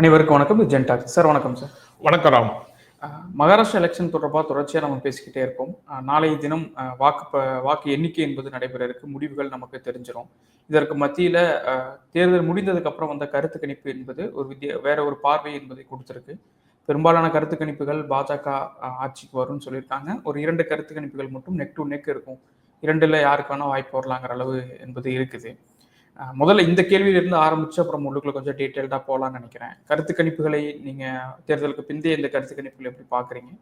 அனைவருக்கும் வணக்கம். ஜென்டாக். சார் வணக்கம் சார். வணக்கம் ராம். மகாராஷ்டிரா எலெக்ஷன் தொடர்பாக தொடர்ச்சியாக நம்ம பேசிக்கிட்டே இருக்கோம். நாளைய தினம் வாக்கு வாக்கு எண்ணிக்கை என்பது நடைபெற இருக்கு. முடிவுகள் நமக்கு தெரிஞ்சிடும் இதற்கு மத்தியில் தேர்தல் முடிந்ததுக்கு அப்புறம் வந்த கருத்து கணிப்பு என்பது ஒரு வித்திய வேற ஒரு பார்வை என்பதை கொடுத்திருக்கு. பெரும்பாலான கருத்து கணிப்புகள் பாஜக ஆட்சிக்கு வரும்னு சொல்லியிருக்காங்க. ஒரு இரண்டு கருத்து கணிப்புகள் மட்டும் நெக் டு நெக் இருக்கும். இரண்டுல யாருக்கு வேணா வாய்ப்பு வரலாங்கிற அளவு என்பது இருக்குது. முதல்ல இந்த கேள்வியிலிருந்து ஆரம்பிச்சு அப்புறம் உள்ளுக்குள்ள கொஞ்சம் டீட்டெயில்டாக போகலான்னு நினைக்கிறேன். கருத்து கணிப்புகளை நீங்க தேர்தலுக்கு பிந்தைய இந்த கருத்து கணிப்புகளை எப்படி பாக்குறீங்க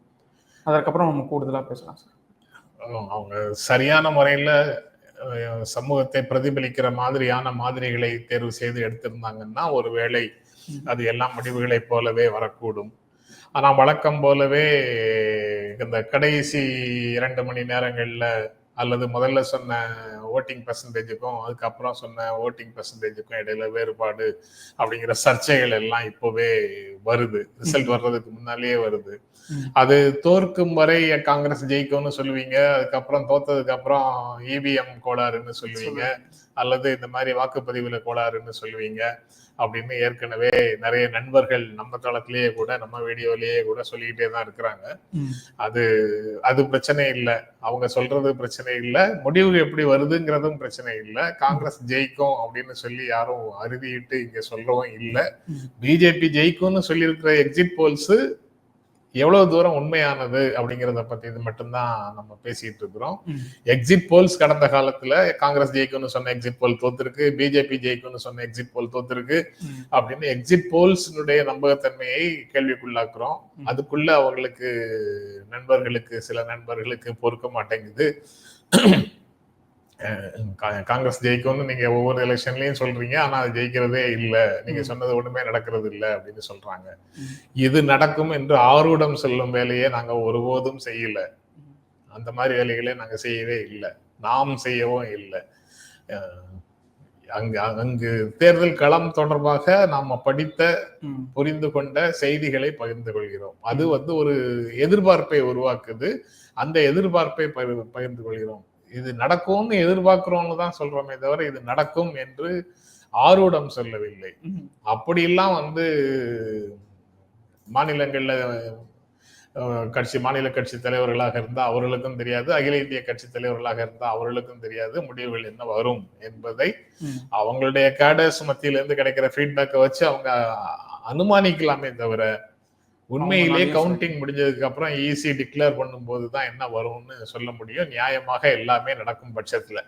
அதற்கப்புறம் நம்ம கூடுதலா பேசலாம் சார். அவங்க- சரியான முறையில சமூகத்தை பிரதிபலிக்கிற மாதிரியான மாதிரிகளை தேர்வு செய்து எடுத்திருந்தாங்கன்னா ஒருவேளை ம். அது எல்லா முடிவுகளைப் போலவே வரக்கூடும். ஆனா வழக்கம் போலவே இந்த கடைசி இரண்டு மணி நேரங்கள்ல அல்லது முதல்ல சொன்ன ஓட்டிங் பர்சன்டேஜுக்கும் அதுக்கப்புறம் சொன்ன ஓட்டிங் பர்சன்டேஜுக்கும் இடையில வேறுபாடு அப்படிங்கிற சர்ச்சைகள் எல்லாம் இப்போவே வருது. ரிசல்ட் வர்றதுக்கு முன்னாலேயே வருது. அது தோற்கும் வரை காங்கிரஸ் ஜெயிக்கும்னு சொல்லுவீங்க அதுக்கப்புறம் தோத்ததுக்கு அப்புறம் இவிஎம் கோளாறுன்னு சொல்லுவீங்க. அல்லது இந்த மாதிரி வாக்குப்பதிவுல கோளாறுன்னு சொல்லுவீங்க அப்படின்னு ஏற்கனவே நிறைய நண்பர்கள் நம்ம தளத்திலேயே கூட நம்ம வீடியோலயே கூட சொல்லிக்கிட்டே தான் இருக்கிறாங்க. அது அது பிரச்சனை இல்லை. அவங்க சொல்றது பிரச்சனை இல்லை. முடிவு எப்படி வருதுங்கிறதும் பிரச்சனை இல்லை. காங்கிரஸ் ஜெயிக்கும் அப்படின்னு சொல்லி யாரும் அறுதிட்டு இங்க சொல்லவும் இல்லை. பிஜேபி ஜெயிக்கும்னு சொல்லியிருக்கிற எக்ஸிட் போல்ஸ் எவ்வளவு தூரம் உண்மையானது அப்படிங்கிறத பத்தி இது மட்டும்தான் நம்ம பேசிட்டு இருக்கிறோம். எக்ஸிட் போல்ஸ் கடந்த காலத்துல காங்கிரஸ் ஜெயிக்கும்னு சொன்ன எக்ஸிட் போல் தோத்துருக்கு பிஜேபி ஜெயிக்கும்னு சொன்ன எக்ஸிட் போல் தோத்துருக்கு. அப்படின்னு எக்ஸிட் போல்ஸ்னுடைய நம்பகத்தன்மையை கேள்விக்குள்ளாக்குறோம். அதுக்குள்ள அவங்களுக்கு நண்பர்களுக்கு சில நண்பர்களுக்கு பொறுக்க மாட்டேங்குது காங்கிரஸ் ஜெயிக்கும்னு நீங்க ஒவ்வொரு எலெக்ஷன்லயும் சொல்றீங்க. ஆனா அது ஜெயிக்கிறதே இல்ல. நீங்க. சொன்னது ஒண்ணுமே நடக்கிறது இல்ல அப்படின்னு சொல்றாங்க. இது நடக்கும் என்று ஆரூடம் சொல்லும் வேலையை நாங்க ஒருபோதும் செய்யல. அந்த மாதிரி வேலைகளை நாங்க செய்யவே இல்லை. நாம் செய்யவும் இல்லை. அங்கு அங்கு தேர்தல் களம் தொடர்பாக நாம படித்த. புரிந்து கொண்ட செய்திகளை பகிர்ந்து கொள்கிறோம். அது வந்து ஒரு எதிர்பார்ப்பை உருவாக்குது. அந்த எதிர்பார்ப்பை பகிர்- பகிர்ந்து கொள்கிறோம். இது நடக்கும்னு எதிர்பார்க்கிறோம்னு தான் சொல்றோமே தவிர இது நடக்கும் என்று ஆரூடம் சொல்லவில்லை. அப்படியெல்லாம் வந்து மாநிலங்கள்ல கட்சி மாநில கட்சி தலைவர்களாக இருந்தா அவர்களுக்கும் தெரியாது அகில இந்திய கட்சி தலைவர்களாக இருந்தா அவர்களுக்கும் தெரியாது முடிவுகள் என்ன வரும் என்பதை. அவங்களுடைய கேடர்ஸ் மத்தியில இருந்து கிடைக்கிற ஃபீட்பேக்கை வச்சு அவங்க அனுமானிக்கலாமே தவிர உண்மையிலே அவங்களாலயும் கவுண்டிங் முடிஞ்சதுக்கு அப்புறம் ஈஸி டிக்ளேர் பண்ணும்போது தான் என்ன வரும்னு சொல்ல முடியும். நியாயமாக எல்லாமே நடக்கும் பட்சத்துல.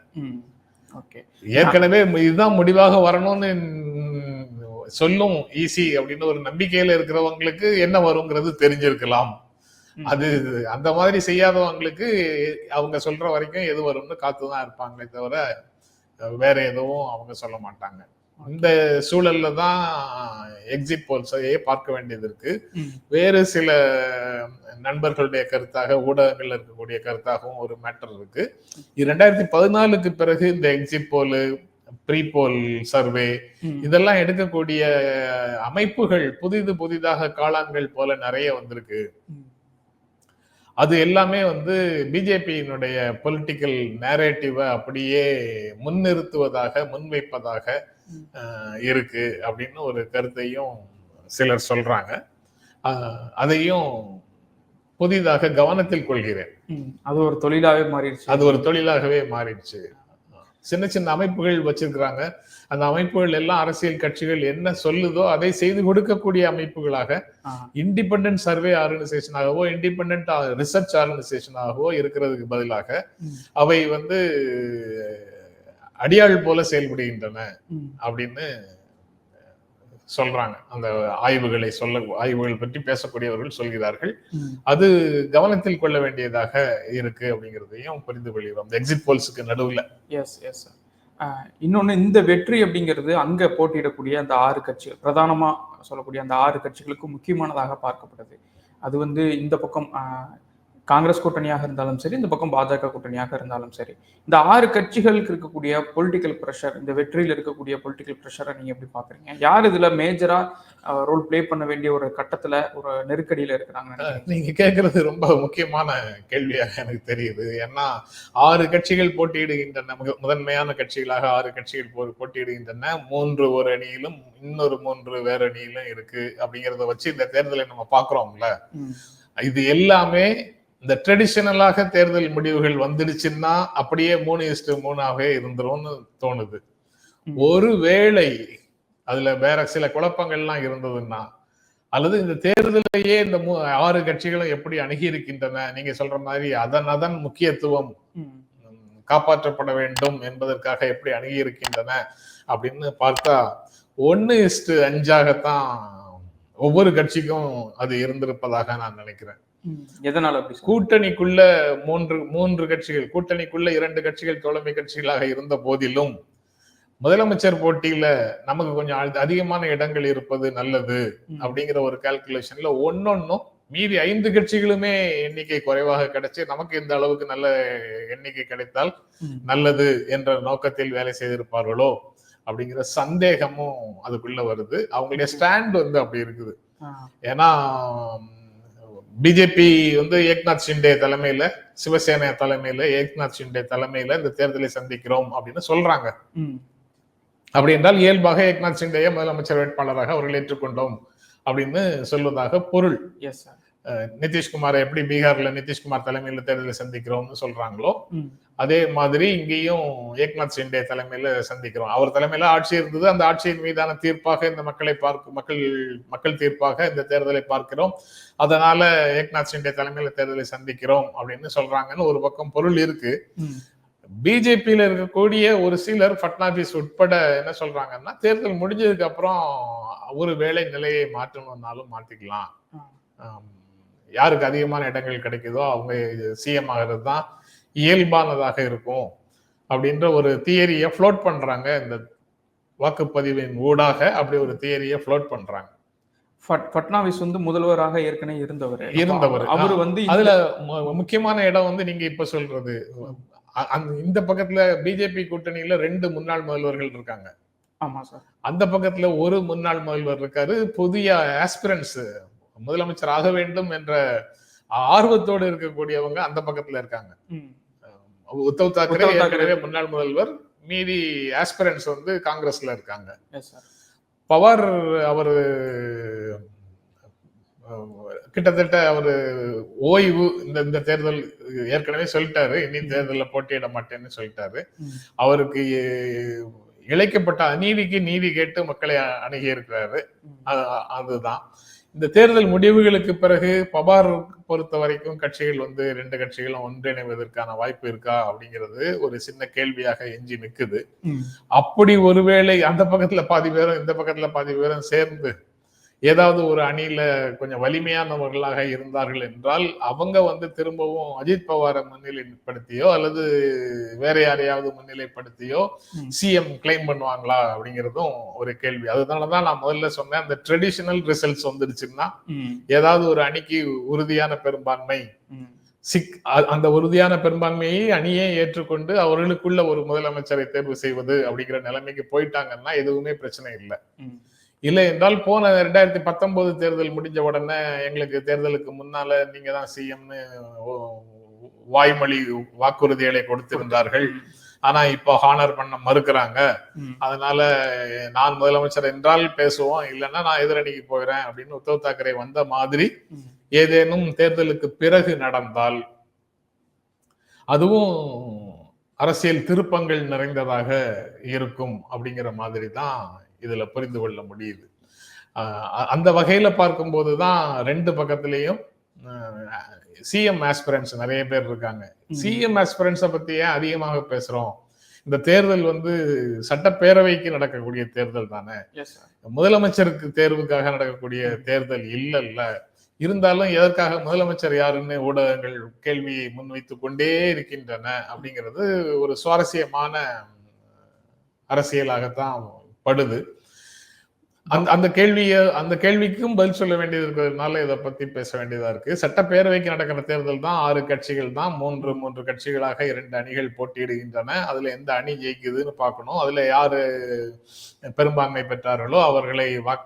ஏற்கனவே இதுதான் முடிவாக வரணும்னு சொல்லும் ஈஸி அப்படின்னு ஒரு நம்பிக்கையில இருக்கிறவங்களுக்கு என்ன வருங்கிறது தெரிஞ்சிருக்கலாம். அது அந்த மாதிரி செய்யாதவங்களுக்கு அவங்க சொல்ற வரைக்கும் எது வரும்னு காத்துதான் இருப்பாங்களே தவிர வேற எதுவும் அவங்க சொல்ல மாட்டாங்க. இந்த சூழல்ல தான் எக்ஸிட் போல்ஸையே பார்க்க வேண்டியது இருக்கு. வேறு சில நண்பர்களுடைய கருத்தாக ஊடகங்கள்ல இருக்கக்கூடிய கருத்தாகவும் ஒரு மேட்டர் இருக்கு இரண்டாயிரத்தி பதினாலுக்கு பிறகு இந்த exit poll pre poll survey. இதெல்லாம் எடுக்கக்கூடிய அமைப்புகள் புதிது புதிதாக காளான்கள் போல நிறைய வந்திருக்கு. அது எல்லாமே வந்து பிஜேபியினுடைய பொலிட்டிக்கல் நேரேட்டிவை அப்படியே முன்னிறுத்துவதாக முன்வைப்பதாக இருக்கு அப்படின்னு ஒரு கருத்தையும் சிலர் சொல்றாங்க. அதையும் புதிதாக கவனத்தில் கொள்கிறேன். அது ஒரு தொழிலாவே மாறிடுச்சு. அது ஒரு தொழிலாகவே மாறிடுச்சு. சின்ன சின்ன அமைப்புகள் வச்சிருக்கிறாங்க அந்த அமைப்புகள் எல்லாம் அரசியல் கட்சிகள் என்ன சொல்லுதோ அதை செய்து கொடுக்கக்கூடிய அமைப்புகளாக ஆ. இண்டிபெண்டன்ட் சர்வே ஆர்கனைசேஷனாகவோ இண்டிபெண்டன்ட் ரிசர்ச் ஆர்கனைசேஷனாகவோ இருக்கிறதுக்கு பதிலாக. அவை வந்து அடியாள் போல செயல்படுகின்றன. அப்படின்னு சொல்றாங்க. அந்த ஆய்வுகளை சொல்ல ஆய்வுகள் பற்றி பேசக்கூடியவர்கள் சொல்கிறார்கள். அது கவனத்தில் கொள்ள வேண்டியதாக இருக்கு அப்படிங்கிறதையும் புரிந்து கொள்கிறோம். எக்ஸிட் போல்ஸுக்கு நடுவுல. எஸ் எஸ் இன்னொன்று இந்த வெற்றி அப்படிங்கிறது அங்க போட்டியிடக்கூடிய அந்த ஆறு கட்சிகள் பிரதானமா சொல்லக்கூடிய அந்த ஆறு கட்சிகளுக்கு முக்கியமானதாக பார்க்கப்படுது. அது வந்து இந்த பக்கம் காங்கிரஸ் கூட்டணியாக இருந்தாலும் சரி இந்த பக்கம் பாஜக கூட்டணியாக இருந்தாலும் சரி இந்த ஆறு கட்சிகளுக்கு இருக்கக்கூடிய பொலிட்டிக்கல் ப்ரெஷர் இந்த வெற்றியில் இருக்கக்கூடிய பொலிட்டிக்கல் ப்ரெஷரை நீங்க எப்படி பாக்குறீங்க? யார் இதுல மேஜரா ரோல் ப்ளே பண்ண வேண்டிய ஒரு கட்டத்துல ஒரு நெருக்கடியில இருக்கிறாங்க நீங்க கேட்கறது ரொம்ப முக்கியமான கேள்வியாக எனக்கு தெரியுது. ஏன்னா ஆறு கட்சிகள் போட்டியிடுகின்றன முதன்மையான கட்சிகளாக ஆறு கட்சிகள் போட்டியிடுகின்றன. மூன்று ஒரு அணியிலும் இன்னொரு மூன்று வேற அணியிலும் இருக்கு அப்படிங்கறத வச்சு இந்த தேர்தலை நம்ம பாக்குறோம்ல. இது எல்லாமே இந்த ட்ரெடிஷனலாக தேர்தல் முடிவுகள் வந்துடுச்சுன்னா அப்படியே மூணு இஸ்டு மூணாவே இருந்துரும்னு தோணுது. ஒருவேளை அதுல வேற சில குழப்பங்கள்லாம் இருந்ததுன்னா அல்லது இந்த தேர்தலையே இந்த ஆறு கட்சிகளும் எப்படி அணுகி இருக்கின்றன நீங்க சொல்ற மாதிரி அதன் அதன் முக்கியத்துவம் காப்பாற்றப்பட வேண்டும் என்பதற்காக எப்படி அணுகி இருக்கின்றன அப்படின்னு பார்த்தா ஒன்னு இஸ்டு அஞ்சாகத்தான் ஒவ்வொரு கட்சிக்கும் அது இருந்திருப்பதாக நான் நினைக்கிறேன். எதனால அப்படி? கூட்டணிக்குள்ள மூன்று மூன்று கட்சிகள் கூட்டணிக்குள்ள இரண்டு கட்சிகள் தோழமை கட்சிகளாக இருந்த போதிலும் முதலமைச்சர் போட்டியில நமக்கு கொஞ்சம் அதி- அதிகமான இடங்கள் இருப்பது நல்லது. அப்படிங்கிற ஒரு கால்குலேஷன்ல ஒன்னொன்னும் மீதி ஐந்து கட்சிகளுமே எண்ணிக்கை குறைவாக கிடைச்சு நமக்கு இந்த அளவுக்கு நல்ல எண்ணிக்கை கிடைத்தால். நல்லது என்ற நோக்கத்தில் வேலை செய்திருப்பார்களோ அப்படிங்கிற சந்தேகமும் அதுக்குள்ள வருது அவங்களுடைய ஸ்டாண்ட் வந்து அப்படி இருக்குது. ஏன்னா பிஜேபி வந்து ஏக்நாத் ஷிண்டே தலைமையில சிவசேனா தலைமையில ஏக்நாத் ஷிண்டே தலைமையில இந்த தேர்தலை சந்திக்கிறோம் அப்படின்னு சொல்றாங்க. அப்படி என்றால் இயல்பாக ஏக்நாத் ஷிண்டேயை முதலமைச்சர் வேட்பாளராக அவர்கள் ஏற்றுக்கொண்டோம் அப்படின்னு சொல்வதாக பொருள். எஸ் சார் நிதிஷ்குமாரை எப்படி பீகார்ல நிதிஷ்குமார் தலைமையில தேர்தலை சந்திக்கிறோம்னு சொல்றாங்களோ. அதே மாதிரி இங்கேயும் ஏக்நாத் ஷிண்டே தலைமையில சந்திக்கிறோம். அவர் தலைமையில ஆட்சி இருந்தது. அந்த ஆட்சியின் மீதான தீர்ப்பாக இந்த மக்களை பார்க்க மக்கள் மக்கள் தீர்ப்பாக இந்த தேர்தலை பார்க்கிறோம். அதனால ஏக்நாத் ஷிண்டே தலைமையில தேர்தலை சந்திக்கிறோம் அப்படின்னு சொல்றாங்கன்னு ஒரு பக்கம் பொருள் இருக்கு. பிஜேபியில இருக்கக்கூடிய ஒரு சிலர் பட்னாவிஸ் உட்பட என்ன சொல்றாங்கன்னா தேர்தல் முடிஞ்சதுக்கு அப்புறம் ஒரு வேளை நிலையை மாற்றணும்னாலும் மாத்திக்கலாம். யாருக்கு அதிகமான இடங்கள் கிடைக்குதோ அவங்க சிஎம் ஆகிறது தான் இயல்பானதாக இருக்கும் அப்படின்ற ஒரு தியரியை ஃப்ளோட் பண்றாங்க. இந்த வாக்குப்பதிவின் ஊடாக அப்படி ஒரு தியரியை ஃப்ளோட் பண்றாங்க. ஃபட்- ஃபட்னாவிஸ் வந்து முதல்வராக ஏற்கனவே இருந்தவர். இருந்தவர். அவர் வந்து அதுல முக்கியமான இடம் வந்து நீங்க இப்ப சொல்றது. இந்த பக்கத்துல பிஜேபி கூட்டணியில ரெண்டு முன்னாள் முதல்வர்கள் இருக்காங்க. ஆமா சார். அந்த பக்கத்துல ஒரு முன்னாள் முதல்வர் இருக்காரு. புதிய ஆஸ்பிரன்ஸ் முதலமைச்சர் ஆக வேண்டும் என்ற ஆர்வத்தோடு இருக்கக்கூடியவங்க அந்த பக்கத்துல இருக்காங்க. உத்தவ் தாக்கரே. ஏற்கனவே முன்னாள் முதல்வர் மீதி ஆஸ்பிரன்ஸ் வந்து காங்கிரஸ்ல இருக்காங்க. பவார் அவரு கிட்டத்தட்ட அவரு ஓய்வு இந்த இந்த தேர்தல் ஏற்கனவே சொல்லிட்டாரு. இனி தேர்தல்ல போட்டியிட மாட்டேன்னு சொல்லிட்டாரு. அவருக்கு இழைக்கப்பட்ட அநீதிக்கு நீதி கேட்டு மக்களை அணுகி இருக்கிறாரு. அதுதான். இந்த தேர்தல் முடிவுகளுக்கு பிறகு பவார் பொறுத்த வரைக்கும் கட்சிகள் வந்து ரெண்டு கட்சிகளும் ஒன்றிணைவதற்கான வாய்ப்பு இருக்கா அப்படிங்கிறது ஒரு சின்ன கேள்வியாக எஞ்சி நிக்குது ம். அப்படி ஒருவேளை அந்த பக்கத்துல பாதி பேரும் இந்த பக்கத்துல பாதி பேரும் சேர்ந்து ஏதாவது ஒரு அணியில கொஞ்சம் வலிமையானவர்களாக இருந்தார்கள் என்றால் அவங்க வந்து திரும்பவும் அஜித் பவாரை முன்னிலைப்படுத்தியோ அல்லது வேற யாரையாவது முன்னிலைப்படுத்தியோ. சிஎம் கிளைம் பண்ணுவாங்களா அப்படிங்கிறதும் ஒரு கேள்வி அதனாலதான் நான் முதல்ல சொன்னேன் அந்த ட்ரெடிஷனல் ரிசல்ட்ஸ் வந்துடுச்சுன்னா. ஏதாவது ஒரு அணிக்கு உறுதியான பெரும்பான்மை. சிக் அந்த உறுதியான பெரும்பான்மையை அணியே ஏற்றுக்கொண்டு அவர்களுக்குள்ள ஒரு முதலமைச்சரை தேர்வு செய்வது அப்படிங்கிற நிலைமைக்கு போயிட்டாங்கன்னா எதுவுமே பிரச்சனை இல்லை. இல்லை என்றால் போன ரெண்டாயிரத்தி பத்தொன்பது தேர்தல் முடிஞ்ச உடனே எங்களுக்கு தேர்தலுக்கு முன்னால நீங்க தான் சிஎம்னு வாய்மொழி வாக்குறுதிகளை கொடுத்திருந்தார்கள் ஆனா இப்போ ஹானர் பண்ண மறுக்கிறாங்க. அதனால நான் முதலமைச்சர் என்றால் பேசுவோம் இல்லைன்னா நான் எதிரணிக்கு போகிறேன் அப்படின்னு உத்தவ் தாக்கரே வந்த மாதிரி. ஏதேனும் தேர்தலுக்கு பிறகு நடந்தால் அதுவும் அரசியல் திருப்பங்கள் நிறைந்ததாக இருக்கும் அப்படிங்கிற மாதிரி தான் இதுல புரிந்து கொள்ள முடியுது. அந்த வகையில பார்க்கும்போது தான் ரெண்டு பக்கத்துலயும் சிஎம் ஆஸ்பிரன்ஸ் நிறைய பேர் இருக்காங்க. சிஎம் ஆஸ்பிரன்ஸை பத்தி ஏன் அதிகமாக பேசுறோம்? இந்த தேர்தல் வந்து சட்டப்பேரவைக்கு நடக்கக்கூடிய தேர்தல் தானே? முதலமைச்சருக்கு தேர்வுக்காக நடக்கக்கூடிய தேர்தல் இல்லல்ல. இருந்தாலும் எதற்காக முதலமைச்சர் யாருன்னு ஊடகங்கள் கேள்வியை முன்வைத்துக் கொண்டே இருக்கின்றன அப்படிங்கிறது ஒரு சுவாரஸ்யமான அரசியலாகத்தான் படுது. அந்த அந்த கேள்விய அந்த கேள்விக்கும் பதில் சொல்ல வேண்டியது இருக்கிறதுனால இதை பத்தி பேச வேண்டியதா இருக்கு. சட்டப்பேரவைக்கு நடக்கிற தேர்தல் தான் ஆறு கட்சிகள் தான் மூன்று மூன்று கட்சிகளாக இரண்டு அணிகள் போட்டியிடுகின்றன. அதுல எந்த அணி ஜெயிக்குதுன்னு பார்க்கணும். அதுல யாரு பெரும்பான்மை பெற்றார்களோ அவர்களை வாக்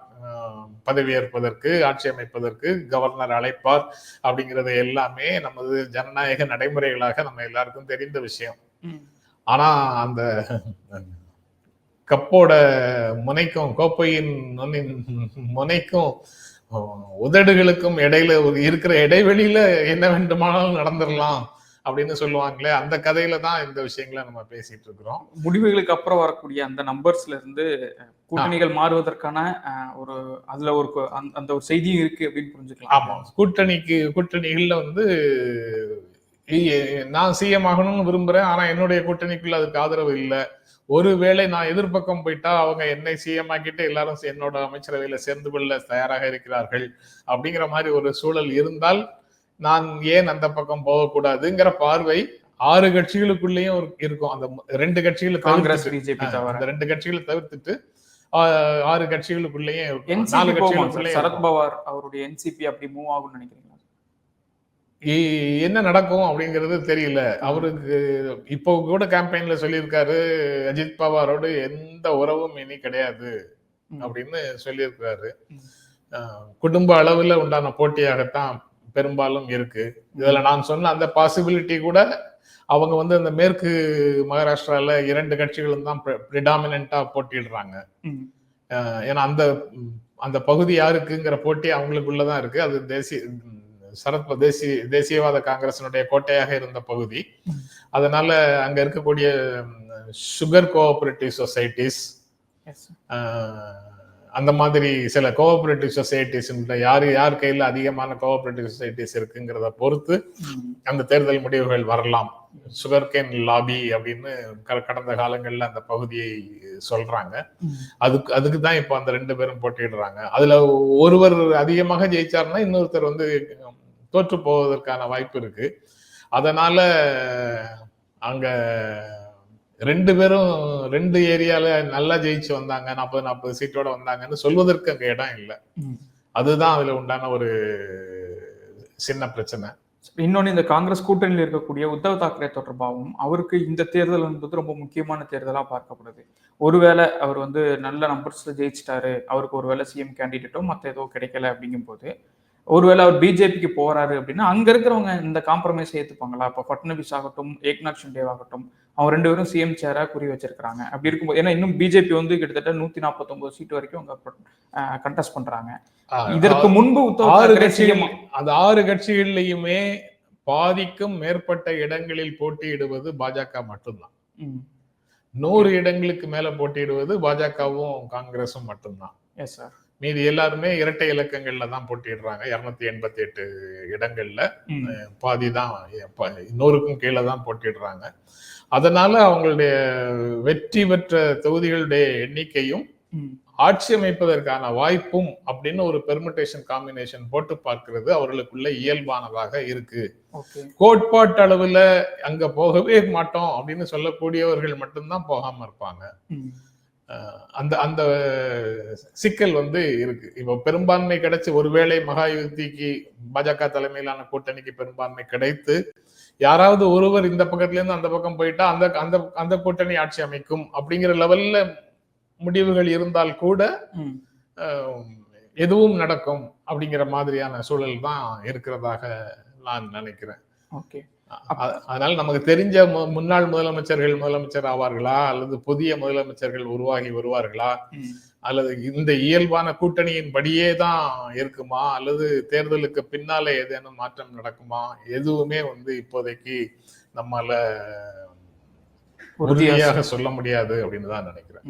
பதவியேற்பதற்கு ஆட்சி அமைப்பதற்கு கவர்னர் அழைப்பார் அப்படிங்கிறது எல்லாமே நமது ஜனநாயக நடைமுறைகளாக நம்ம எல்லாருக்கும் தெரிந்த விஷயம். ஆனா அந்த கப்போட முனைக்கும் கோப்பையின் முனைக்கும் உதடுகளுக்கும் இடையில ஒரு இருக்கிற இடைவெளியில என்ன வேண்டுமானாலும் நடந்துடலாம் அப்படின்னு சொல்லுவாங்களே அந்த கதையில தான் இந்த விஷயங்களை நம்ம பேசிட்டு இருக்கிறோம். முடிவுகளுக்கு அப்புறம் வரக்கூடிய அந்த நம்பர்ஸ்ல இருந்து கூட்டணிகள் மாறுவதற்கான ஒரு அதுல ஒரு அந்த- ஒரு செய்தியும் இருக்கு அப்படின்னு புரிஞ்சுக்கலாம். ஆமா. கூட்டணிக்கு கூட்டணிகள்ல வந்து நான் சிஎம் ஆகணும்னு விரும்புறேன் ஆனா என்னுடைய கூட்டணிக்குள்ள அதுக்கு ஆதரவு இல்ல. ஒருவேளை நான் எதிர்ப்பக்கம் போயிட்டா அவங்க என்னை சிஎம் ஆக்கிட்டு எல்லாரும் என்னோட அமைச்சரவையில சேர்ந்து கொள்ள தயாராக இருக்கிறார்கள் அப்படிங்கிற மாதிரி ஒரு சூழல் இருந்தால் நான் ஏன் அந்த பக்கம் போகக்கூடாதுங்கிற பார்வை ஆறு கட்சிகளுக்குள்ளேயும் இருக்கும் அந்த ரெண்டு கட்சிகளை காங்கிரஸ் பிஜேபி அந்த ரெண்டு கட்சிகளை தவிர்த்துட்டு ஆறு கட்சிகளுக்குள்ளேயும். நாலு கட்சிகளுக்குள்ளேயும். சரத்பவார் அவருடைய என்சிபி அப்படி மூவ் ஆகும்னு நினைக்கிறீங்களா இ- என்ன நடக்கும் அப்படிங்கிறது தெரியல. அவருக்கு இப்போ கூட கேம்பெயின்ல சொல்லியிருக்காரு அஜித் பவாரோடு எந்த உறவும் இனி கிடையாது. அப்படின்னு சொல்லியிருக்காரு. குடும்ப அளவுல உண்டான போட்டியாகத்தான் பெரும்பாலும் இருக்கு. இதுல நான் சொன்ன அந்த பாசிபிலிட்டி கூட அவங்க வந்து அந்த மேற்கு மகாராஷ்டிரால இரண்டு கட்சிகளும் தான் ப்ரிடாமினா போட்டியிடுறாங்க. அஹ் ஏன்னா அந்த அந்த பகுதி யாருக்குங்கிற போட்டி அவங்களுக்குள்ளதான் இருக்கு. அது தேசிய சரத் தேசிய தேசியவாத காங்கிரசினுடைய கோட்டையாக இருந்த பகுதி. அதனால அங்க இருக்கக்கூடிய சுகர் கோஆபரேட்டிவ் சொசைட்டிஸ். அந்த மாதிரி சில கோஆபரேட்டிவ் சொசைட்டிஸ் யாரு யார் கையில அதிகமான கோஆபரேட்டிவ் சொசைட்டிஸ் இருக்குங்கிறத பொறுத்து. அந்த தேர்தல் முடிவுகள் வரலாம் சுகர் கேன் லாபி அப்படின்னு கடந்த காலங்கள்ல அந்த பகுதியை சொல்றாங்க. அதுக்கு அதுக்கு தான் இப்போ அந்த ரெண்டு பேரும் போட்டியிடுறாங்க அதுல ஒருவர் அதிகமாக ஜெயிச்சாருன்னா இன்னொருத்தர் வந்து தோற்று போவதற்கான வாய்ப்பு இருக்கு. அதனால அங்க ரெண்டு பேரும் ரெண்டு ஏரியால நல்லா ஜெயிச்சு வந்தாங்க நாற்பது நாற்பது சீட்டோட வந்தாங்கன்னு சொல்வதற்கு அங்க இடம் இல்லை. அதுதான் அதுல உண்டான ஒரு சின்ன பிரச்சனை. இன்னொன்னு இந்த காங்கிரஸ் கூட்டணியில் இருக்கக்கூடிய உத்தவ் தாக்கரே தொடர்பாகவும் அவருக்கு இந்த தேர்தல் என்பது ரொம்ப முக்கியமான தேர்தலா பார்க்கப்படுது. ஒருவேளை அவர் வந்து நல்ல நம்பர்ஸ்ல ஜெயிச்சிட்டாரு அவருக்கு ஒருவேளை சிஎம் கேண்டிடேட்டோ மற்ற ஏதோ கிடைக்கல அப்படிங்கும்போது ஒருவேளை அவர் பிஜேபிக்கு போறாரு அப்படின்னா அங்க இருக்கிறவங்க இந்த காம்ப்ரமைஸ் ஏத்துப்பாங்களா? இப்போ ஃபட்னவிஸ் ஆகட்டும் ஏக்நாத் ஷிண்டே ஆகட்டும் அவங்க ரெண்டு பேரும் சிஎம் சேரா குறி வச்சிருக்காங்க அப்படி இருக்கும்போது ஏன்னா இன்னும் பிஜேபி வந்து கிட்டத்தட்ட நூத்தி நாற்பத்தொன்பது சீட் வரைக்கும் அங்க கண்டெஸ்ட் பண்றாங்க. இதற்கு முன்பு ஆறு கட்சிகள் சிஎம் அந்த ஆறு கட்சிகள்லயுமே பாதிக்கும் மேற்பட்ட இடங்களில் போட்டியிடுவது பாஜக மட்டும்தான். நூறு இடங்களுக்கு மேல போட்டியிடுவது பாஜகவும் காங்கிரஸும் மட்டும்தான். எஸ் சார் மீதி எல்லாருமே இரட்டை இலக்கங்கள்ல தான் போட்டியிடுறாங்க. இருநூத்தி எண்பத்தி எட்டு இடங்கள்ல பாதி தான் நூறுக்கும் கீழே தான் போட்டிடுறாங்க அதனால அவங்களுடைய வெற்றி பெற்ற தொகுதிகளுடைய எண்ணிக்கையும் ஆட்சி அமைப்பதற்கான வாய்ப்பும் அப்படின்னு ஒரு பெர்மிட்டேஷன் காம்பினேஷன் போட்டு பார்க்கிறது அவர்களுக்குள்ள இயல்பானதாக இருக்கு. கோட்பாட்டு அளவுல அங்க போகவே மாட்டோம் அப்படின்னு சொல்லக்கூடியவர்கள் மட்டும்தான் போகாம இருப்பாங்க. அந்த அந்த சிக்கல் வந்து இருக்கு. இப்போ பெரும்பான்மை கிடைச்சு ஒருவேளை மகா யுத்திக்கு பாஜக தலைமையிலான கூட்டணிக்கு பெரும்பான்மை கிடைத்து யாராவது ஒருவர் இந்த பக்கத்துல இருந்து அந்த பக்கம் போயிட்டா அந்த அந்த அந்த கூட்டணி ஆட்சி அமைக்கும் அப்படிங்கிற லெவல்ல முடிவுகள் இருந்தால் கூட எதுவும் நடக்கும் அப்படிங்கிற மாதிரியான சூழல் தான் இருக்கிறதாக நான் நினைக்கிறேன். ஓகே. அதனால நமக்கு தெரிஞ்ச முன்னாள் முதலமைச்சர்கள் முதலமைச்சர் ஆவார்களா? அல்லது புதிய முதலமைச்சர்கள் உருவாகி வருவார்களா. அல்லது இந்த இயல்பான கூட்டணியின் படியே தான் இருக்குமா? அல்லது தேர்தலுக்கு பின்னால ஏதேனும் மாற்றம் நடக்குமா? எதுவுமே வந்து இப்போதைக்கு நம்மால உறுதியா உறுதியாக சொல்ல முடியாது அப்படின்னு தான் நினைக்கிறேன்.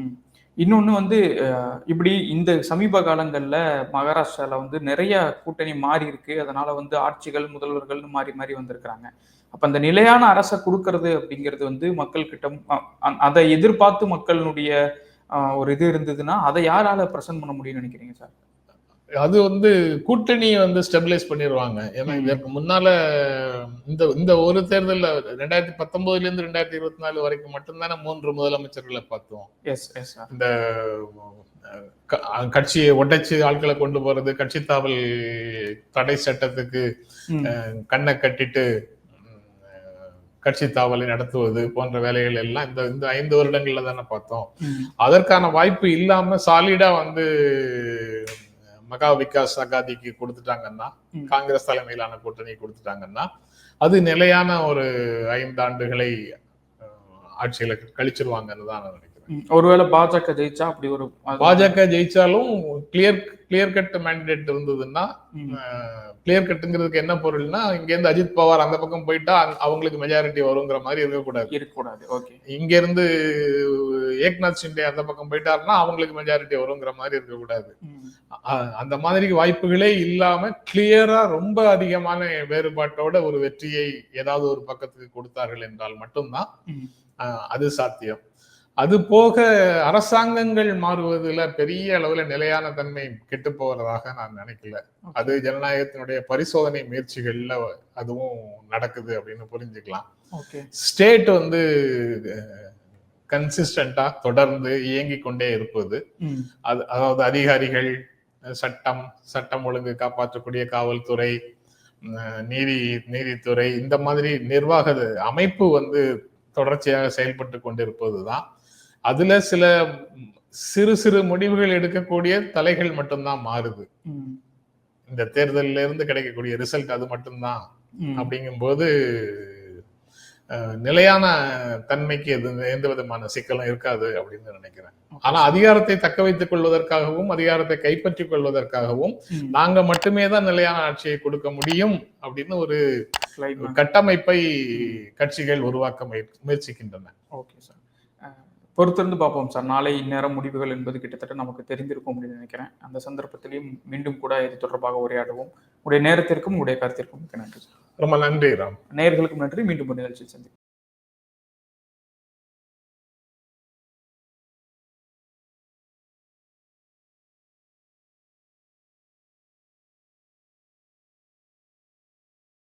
இன்னொன்னு வந்து அஹ், இப்படி இந்த சமீப காலங்கள்ல மகாராஷ்டிரால வந்து நிறைய கூட்டணி மாறி இருக்கு. அதனால வந்து ஆட்சிகள் முதல்வர்கள்னு மாறி மாறி வந்திருக்கிறாங்க. அப்ப அந்த நிலையான அரசை கொடுக்கறது அப்படிங்கிறது வந்து மக்கள் கிட்ட அ- அ- அதை எதிர்பார்த்து மக்களுடைய ஒரு இது இருந்ததுன்னா அதை யாரால பிரசன்ட் பண்ண முடியும்னு நினைக்கிறீங்க சார் அது வந்து கூட்டணியை வந்து ஸ்டெபிலைஸ் பண்ணிடுவாங்க ஏன்னா. இதற்கு முன்னால இந்த இந்த ஒரு தேர்தல்ல ரெண்டாயிரத்தி பத்தொன்பதுல இருந்து ரெண்டாயிரத்தி இருபத்தி நாலு வரைக்கும் மட்டும்தானே மூன்று முதலமைச்சர்களை பார்த்தோம் எஸ் எஸ் சார் இந்த கட்சியை உடைச்சு ஆட்களை கொண்டு போறது கட்சி தாவல் தடை சட்டத்துக்கு. கண்ணை கட்டிட்டு கட்சி தாவலை நடத்துவது போன்ற வேலைகள் எல்லாம் இந்த இந்த ஐந்து வருடங்கள்ல தானே பார்த்தோம். அதற்கான வாய்ப்பு இல்லாம சாலிடா வந்து மகா விகாஸ் அகாதிக்கு கொடுத்துட்டாங்கன்னா. காங்கிரஸ் தலைமையிலான கூட்டணி கொடுத்துட்டாங்கன்னா அது நிலையான ஒரு ஐந்து ஆண்டுகளை அஹ், ஆட்சியில கழிச்சிருவாங்கன்னு தான் நான் நினைக்கிறேன். ஒருவேளை பாஜக ஜெயிச்சா அப்படி ஒரு பாஜக ஜெயிச்சாலும் கிளியர் கிளியர் கட் மேண்டேட் இருந்ததுன்னா. கிளியர் கட்டுங்கிறதுக்கு என்ன பொருள்னா இங்க இருந்து அஜித் பவார் அந்த பக்கம் போயிட்டா அவங்களுக்கு மெஜாரிட்டி வருங்கிற மாதிரி இருக்கக்கூடாது. இருக்கக்கூடாது. ஓகே இங்க இருந்து ஏக்நாத் ஷிண்டே அந்த பக்கம் போயிட்டாருன்னா அவங்களுக்கு மெஜாரிட்டி வருங்கிற மாதிரி இருக்கக்கூடாது. அந்த மாதிரி வாய்ப்புகளே இல்லாம கிளியரா ரொம்ப அதிகமான வேறுபாட்டோட ஒரு வெற்றியை ஏதாவது ஒரு பக்கத்துக்கு கொடுத்தார்கள் என்றால் மட்டும்தான் அது சாத்தியம். அது போக அரசாங்கங்கள் மாறுவதுல பெரிய அளவுல நிலையான தன்மை கெட்டு போவதாக நான் நினைக்கல. அது ஜனநாயகத்தினுடைய பரிசோதனை முயற்சிகள்ல அதுவும் நடக்குது அப்படின்னு புரிஞ்சுக்கலாம். ஓகே. ஸ்டேட் வந்து கன்சிஸ்டண்டா தொடர்ந்து இயங்கிக் கொண்டே இருப்பது. அது அதாவது அதிகாரிகள் சட்டம் சட்டம் ஒழுங்கு காப்பாற்றக்கூடிய காவல்துறை நீதி நீதித்துறை இந்த மாதிரி நிர்வாக அமைப்பு வந்து தொடர்ச்சியாக செயல்பட்டு கொண்டிருப்பதுதான். அதுல சில சிறு சிறு முடிவுகள் எடுக்கக்கூடிய தலைகள் மட்டும்தான் மாறுது. இந்த தேர்தலில் இருந்து கிடைக்கக்கூடிய ரிசல்ட் அது மட்டும்தான். அப்படிங்கும்போது நிலையான தன்மைக்கு எது எந்த விதமான சிக்கலும் இருக்காது அப்படின்னு நினைக்கிறேன் ஆனா அதிகாரத்தை தக்க வைத்துக் கொள்வதற்காகவும் அதிகாரத்தை கைப்பற்றிக் கொள்வதற்காகவும். நாங்க மட்டுமே தான் நிலையான ஆட்சியை கொடுக்க முடியும் அப்படின்னு ஒரு. கட்டமைப்பை கட்சிகள் உருவாக்க முயற்- முயற்சிக்கின்றன ஓகே சார் பொறுத்திருந்து பார்ப்போம் சார். நாளை இந்நேரம் முடிவுகள் என்பது கிட்டத்தட்ட நமக்கு தெரிந்திருக்கும் அப்படின்னு நினைக்கிறேன். அந்த சந்தர்ப்பத்திலையும் மீண்டும் கூட இது தொடர்பாக உரையாடுவோம். உடைய நேரத்திற்கும் உடைய கருத்திற்கும் மிக்க நன்றி சார். ரொம்ப நன்றி ராம். நேயர்களுக்கும் நன்றி. மீண்டும் ஒரு நிகழ்ச்சியில் சந்திப்போம்.